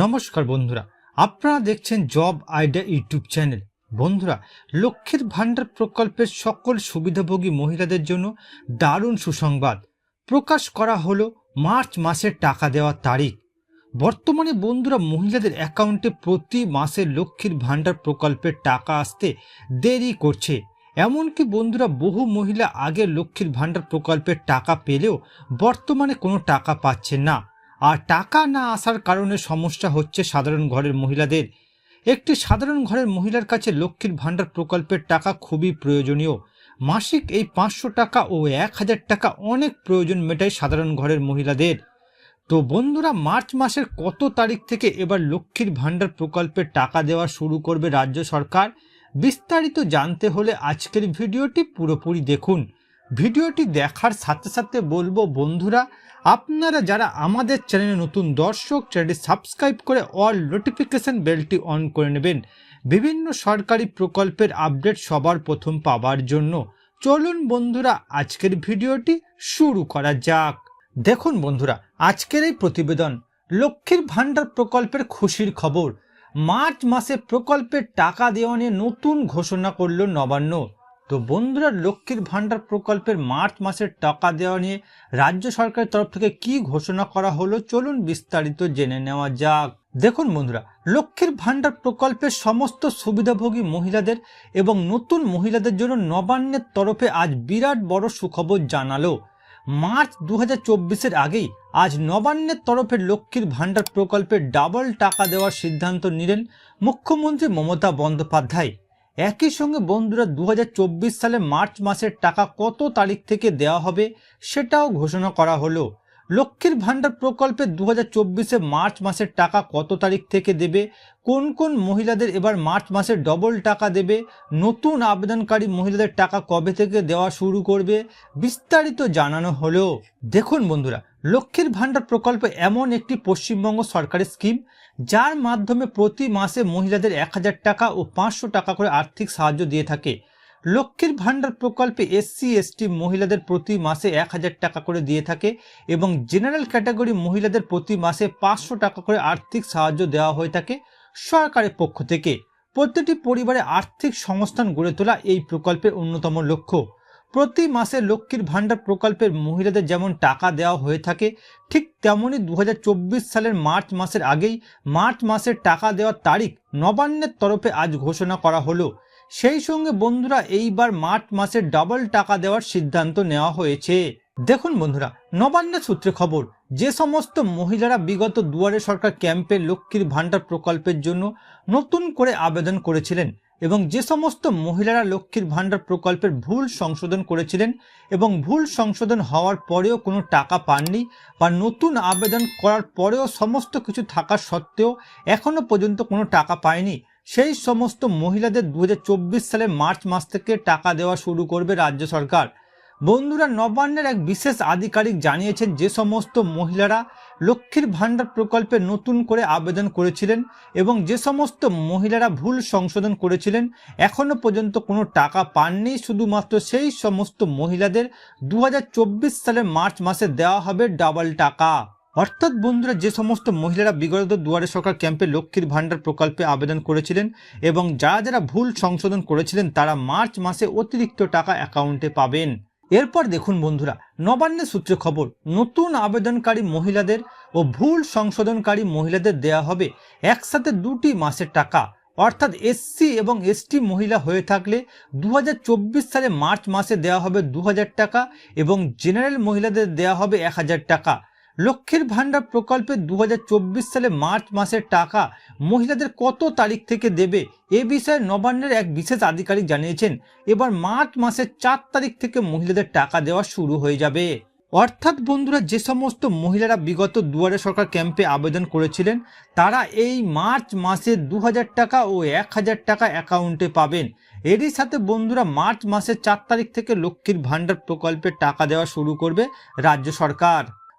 নমস্কার বন্ধুরা, আপনারা দেখছেন জব আইডিয়া ইউটিউব চ্যানেল। বন্ধুরা, লক্ষ্মীর ভাণ্ডার প্রকল্পের সকল সুবিধাভোগী মহিলাদের জন্য দারুণ সুসংবাদ। প্রকাশ করা হলো মার্চ মাসের টাকা দেওয়ার তারিখ। বর্তমানে বন্ধুরা, মহিলাদের অ্যাকাউন্টে প্রতি মাসে লক্ষ্মীর ভাণ্ডার প্রকল্পের টাকা আসতে দেরি করছে। এমনকি বন্ধুরা, বহু মহিলা আগে লক্ষ্মীর ভাণ্ডার প্রকল্পের টাকা পেলেও বর্তমানে কোনো টাকা পাচ্ছেন না। আর টাকা না আসার কারণে সমস্যা হচ্ছে সাধারণ ঘরের মহিলাদের। একটি সাধারণ ঘরের মহিলার কাছে লক্ষ্মীর ভাণ্ডার প্রকল্পের টাকা খুবই প্রয়োজনীয়। মাসিক এই পাঁচশো টাকা ও এক হাজার টাকা অনেক প্রয়োজন মেটায় সাধারণ ঘরের মহিলাদের। তো বন্ধুরা, মার্চ মাসের কত তারিখ থেকে এবার লক্ষ্মীর ভাণ্ডার প্রকল্পের টাকা দেওয়া শুরু করবে রাজ্য সরকার? বিস্তারিত জানতে হলে আজকের ভিডিওটি পুরোপুরি দেখুন। ভিডিওটি দেখার সাথে সাথে বলব, বন্ধুরা, আপনারা যারা আমাদের চ্যানেলে নতুন দর্শক, চ্যানেলটি সাবস্ক্রাইব করে অল নোটিফিকেশন বেলটি অন করে নেবেন। বিভিন্ন সরকারি প্রকল্পের আপডেট সবার প্রথম পাওয়ার জন্য। চলুন, বন্ধুরা, আজকের ভিডিওটি শুরু করা যাক। দেখুন, বন্ধুরা, আজকের এই প্রতিবেদন লক্ষ্মীর ভাণ্ডার প্রকল্পের খুশির খবর। মার্চ মাসে প্রকল্পের টাকা দেওয়া নিয়ে নতুন ঘোষণা করল নবান্ন। তো বন্ধুরা, লক্ষ্মীর ভাণ্ডার প্রকল্পের মার্চ মাসের টাকা দেওয়া নিয়ে রাজ্য সরকারের তরফ থেকে কি ঘোষণা করা হলো, চলুন বিস্তারিত জেনে নেওয়া যাক। দেখুন বন্ধুরা, লক্ষ্মীর ভাণ্ডার প্রকল্পের সমস্ত সুবিধাভোগী মহিলাদের এবং নতুন মহিলাদের জন্য নবান্নের তরফে আজ বিরাট বড় সুখবর জানালো। মার্চ দু হাজার আগেই আজ নবান্নের তরফে লক্ষ্মীর ভাণ্ডার প্রকল্পে ডাবল টাকা দেওয়ার সিদ্ধান্ত নিলেন মুখ্যমন্ত্রী মমতা বন্দ্যোপাধ্যায়। একই সঙ্গে বন্ধুরা দু হাজার চব্বিশ সালে মার্চ মাসের টাকা কত তারিখ থেকে দেওয়া হবে সেটাও ঘোষণা করা হলো। লক্ষ্মীর ভাণ্ডার প্রকল্পে দু হাজার মার্চ মাসের টাকা কত তারিখ থেকে দেবে? কোন কোন মহিলাদের এবার মার্চ মাসে ডবল টাকা দেবে? নতুন আবেদনকারী মহিলাদের টাকা কবে থেকে দেওয়া শুরু করবে? বিস্তারিত জানানো হলো। দেখুন বন্ধুরা, লক্ষ্মীর ভাণ্ডার প্রকল্প এমন একটি পশ্চিমবঙ্গ সরকারের স্কিম যার মাধ্যমে প্রতি মাসে মহিলাদের এক হাজার টাকা ও পাঁচশো টাকা করে আর্থিক সাহায্য দিয়ে থাকে। লক্ষ্মীর ভাণ্ডার প্রকল্পে এসসি এসটি মহিলাদের প্রতি মাসে এক হাজার টাকা করে দিয়ে থাকে এবং জেনারেল ক্যাটাগরি মহিলাদের প্রতি মাসে পাঁচশো টাকা করে আর্থিক সাহায্য দেওয়া হয়ে থাকে সরকারের পক্ষ থেকে। প্রতিটি পরিবারে আর্থিক সংস্থান গড়ে তোলা এই প্রকল্পের অন্যতম লক্ষ্য। প্রতি মাসে লক্ষ্মীর ভাণ্ডার প্রকল্পের মহিলাদের যেমন টাকা দেওয়া হয়ে থাকে, ঠিক তেমনই দু হাজার চব্বিশ সালের মার্চ মাসের আগেই মার্চ মাসের টাকা দেওয়ার তারিখ নবান্নের তরফে আজ ঘোষণা করা হলো। সেই সঙ্গে বন্ধুরা, এইবার মার্চ মাসে ডাবল টাকা দেওয়ার সিদ্ধান্ত নেওয়া হয়েছে। দেখুন বন্ধুরা, নবান্ন সূত্রে খবর, যে সমস্ত মহিলারা বিগত দুয়ারে সরকার ক্যাম্পে লক্ষ্মীর ভাণ্ডার প্রকল্পের জন্য নতুন করে আবেদন করেছিলেন এবং যে সমস্ত মহিলারা লক্ষ্মীর ভাণ্ডার প্রকল্পের ভুল সংশোধন করেছিলেন এবং ভুল সংশোধন হওয়ার পরেও কোনো টাকা পাননি বা নতুন আবেদন করার পরেও সমস্ত কিছু থাকা সত্ত্বেও এখনও পর্যন্ত কোনো টাকা পায়নি, সেই সমস্ত মহিলাদের দু সালে মার্চ মাস থেকে টাকা দেওয়া শুরু করবে রাজ্য সরকার। বন্ধুরা নবান্নের এক বিশেষ আধিকারিক জানিয়েছেন, যে সমস্ত মহিলারা লক্ষ্মীর ভাণ্ডার প্রকল্পে নতুন করে আবেদন করেছিলেন এবং যে সমস্ত মহিলারা ভুল সংশোধন করেছিলেন এখনও পর্যন্ত কোনো টাকা পাননি। শুধুমাত্র সেই সমস্ত মহিলাদের দু হাজার চব্বিশ সালের মার্চ মাসে দেওয়া হবে ডাবল টাকা। অর্থাৎ বন্ধুরা, যে সমস্ত মহিলারা বিগত দুয়ারে সরকার ক্যাম্পে লক্ষ্মীর ভাণ্ডার প্রকল্পে আবেদন করেছিলেন এবং যারা যারা ভুল সংশোধন করেছিলেন, তারা মার্চ মাসে অতিরিক্ত টাকা অ্যাকাউন্টে পাবেন। এরপর দেখুন বন্ধুরা, নবান্নের সূত্রে খবর, নতুন আবেদনকারী মহিলাদের ও ভুল সংশোধনকারী মহিলাদের দেয়া হবে একসাথে দুটি মাসের টাকা। অর্থাৎ এসসি এবং এসটি মহিলা হয়ে থাকলে দু হাজার চব্বিশ সালে মার্চ মাসে দেওয়া হবে দু হাজার টাকা এবং জেনারেল মহিলাদের দেওয়া হবে এক হাজার টাকা। লক্ষ্মীর ভাণ্ডার প্রকল্পে দু হাজার চব্বিশ সালে মার্চ মাসের টাকা মহিলাদের কত তারিখ থেকে দেবে এ বিষয়ে নবান্নের এক বিশেষ আধিকারিক জানিয়েছেন, এবার মার্চ মাসের চার তারিখ থেকে মহিলাদের টাকা দেওয়া শুরু হয়ে যাবে। অর্থাৎ বন্ধুরা, যে সমস্ত মহিলারা বিগত দুয়ারে সরকার ক্যাম্পে আবেদন করেছিলেন, তারা এই মার্চ মাসে দু হাজার টাকা ও এক হাজার টাকা অ্যাকাউন্টে পাবেন। এরই সাথে বন্ধুরা, মার্চ মাসের চার তারিখ থেকে লক্ষ্মীর ভাণ্ডার প্রকল্পে টাকা দেওয়া শুরু করবে রাজ্য সরকার।